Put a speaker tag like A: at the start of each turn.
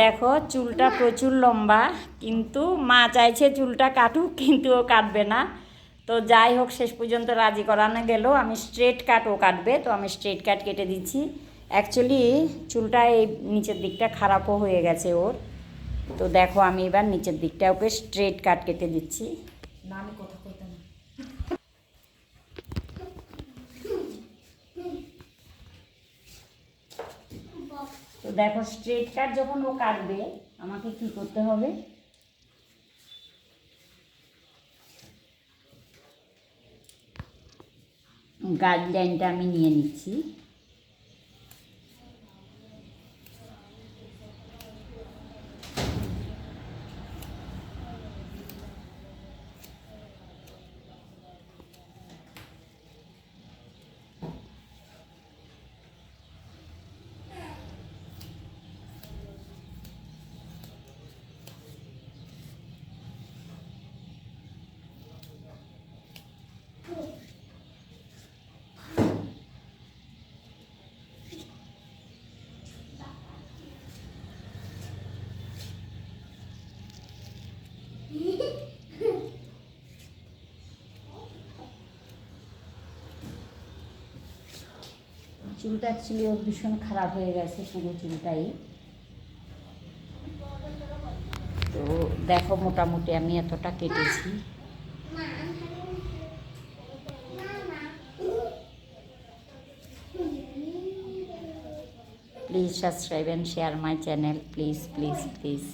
A: দেখো চুলটা প্রচুর লম্বা কিন্তু মা চাইছে চুলটা কাটুক কিন্তু ও কাটবে না। তো যাই হোক শেষ পর্যন্ত রাজি করানো গেল। আমি স্ট্রেট কাট ও কাটবে তো আমি স্ট্রেট কাট কেটে দিচ্ছি। অ্যাকচুয়ালি চুলটা এই নিচের দিকটা খারাপও হয়ে গেছে ওর। তো দেখো আমি এবার নিচের দিকটা ওকে স্ট্রেট কাট কেটে দিচ্ছি।
B: না আমি কথা কইতাম না
A: তো দেখো স্ট্রেট কাট যখন ও কাটবে আমাকে কি করতে হবে? গাইডলাইনটা আমি নিয়ে নিচ্ছি। চুলটা ওর ভীষণ খারাপ হয়ে গেছে শুধু চুলটাই। তো দেখো মোটামুটি আমি এতটা কেটেছি। Please subscribe and share my channel please please please